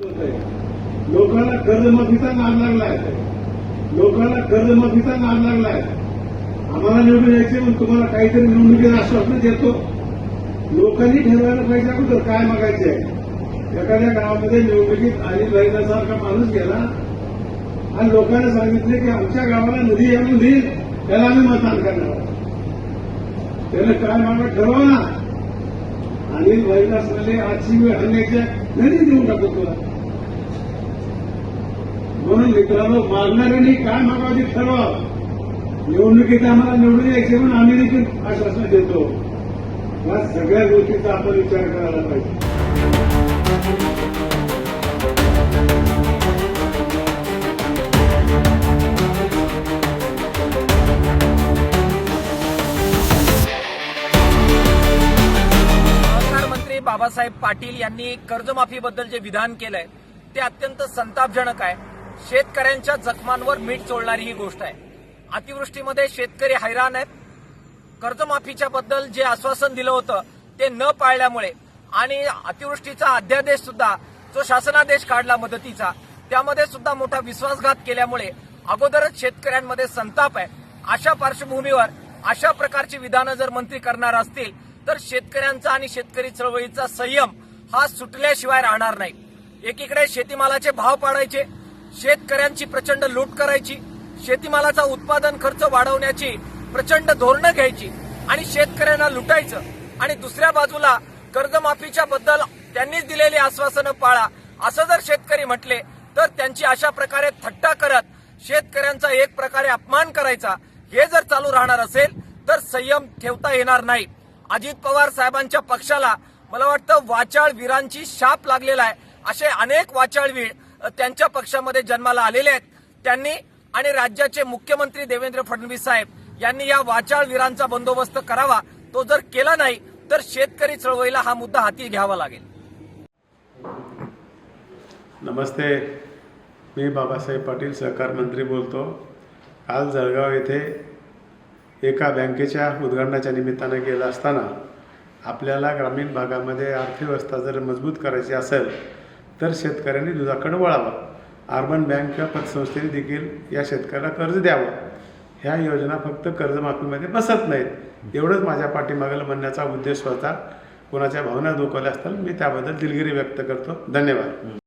लोकांना कर्जमाफीचा नाद लागलाय. लोकांना कर्जमाफीचा नाद लागलाय. आम्हाला निवडून यायचे म्हणून तुम्हाला काहीतरी निवडणुकीत आश्वासन देतो. लोकांनी ठरवायला पाहिजे अगोदर काय मागायचंय. एखाद्या गावामध्ये निवडणुकीत आणि लहिण्यासारखा माणूस गेला आणि लोकांना सांगितले की आमच्या गावाला नदी आणून देईल त्याला आम्ही मतदान करणार त्याला काय मागा ठरवा ना? आणि महिलासले आजची वेळ आणण्याच्या घरी देऊन टाकतो तुला. म्हणून मित्रांनो मागणाऱ्यांनी काय मागावं ते ठरवा. निवडणुकीत आम्हाला निवडून यायचे म्हणून आम्ही देखील आश्वासन देतो. या सगळ्या गोष्टीचा आपण विचार करायला पाहिजे. बाबासाहेब पाटील यांनी कर्जमाफीबद्दल जे विधान केलंय ते अत्यंत संतापजनक आहे. शेतकऱ्यांच्या जखमांवर मीठ चोळणारी ही गोष्ट आहे. अतिवृष्टीमध्ये शेतकरी हैराण आहेत. कर्जमाफीच्या बद्दल जे आश्वासन दिलं होतं ते न पाळल्यामुळे आणि अतिवृष्टीचा अध्यादेश सुद्धा जो शासनादेश काढला मदतीचा त्यामध्ये सुद्धा मोठा विश्वासघात केल्यामुळे अगोदरच शेतकऱ्यांमध्ये संताप आहे. अशा पार्श्वभूमीवर अशा प्रकारची विधानं जर मंत्री करणार असतील तर शेतकऱ्यांचा आणि शेतकरी चळवळीचा संयम हा सुटल्याशिवाय राहणार नाही. एकीकडे शेतीमालाचे भाव पाडायचे शेतकऱ्यांची प्रचंड लूट करायची शेतीमालाचा उत्पादन खर्च वाढवण्याची प्रचंड धोरणं घ्यायची आणि शेतकऱ्यांना लुटायचं आणि दुसऱ्या बाजूला कर्जमाफीच्या बद्दल त्यांनीच दिलेली आश्वासनं पाळा असं जर शेतकरी म्हटले तर त्यांची अशा प्रकारे थट्टा करत शेतकऱ्यांचा एक प्रकारे अपमान करायचा हे जर चालू राहणार असेल तर संयम ठेवता येणार नाही. अजित पवार साहेबांच्या पक्षाला मला वाटतं वाचाळवीरांची शाप लागलेला आहे. असे अनेक वाचाळवीर त्यांच्या पक्षामध्ये जन्माला आलेले आहेत. त्यांनी आणि राज्याचे मुख्यमंत्री देवेंद्र फडणवीस साहेब यांनी या वाचाळवीरांचा बंदोबस्त करावा. तो जर केला नाही तर शेतकरी चळवळीला हा मुद्दा हाती घ्यावा लागेल. नमस्ते. मी बाबासाहेब पाटील सहकार मंत्री बोलतो. काल जळगाव येथे एका बँकेच्या उद्घाटनाच्या निमित्तानं गेलं असताना आपल्याला ग्रामीण भागामध्ये अर्थव्यवस्था जर मजबूत करायची असेल तर शेतकऱ्यांनी दुधाकडे वळावं. अर्बन बँक पतसंस्थेने देखील या शेतकऱ्याला कर्ज द्यावं. ह्या योजना फक्त कर्जमाफीमध्ये बसत नाहीत. एवढंच माझ्या पाठीमागाला म्हणण्याचा उद्देश होता. कोणाच्या भावना दुखवल्या असतात मी त्याबद्दल दिलगिरी व्यक्त करतो. धन्यवाद.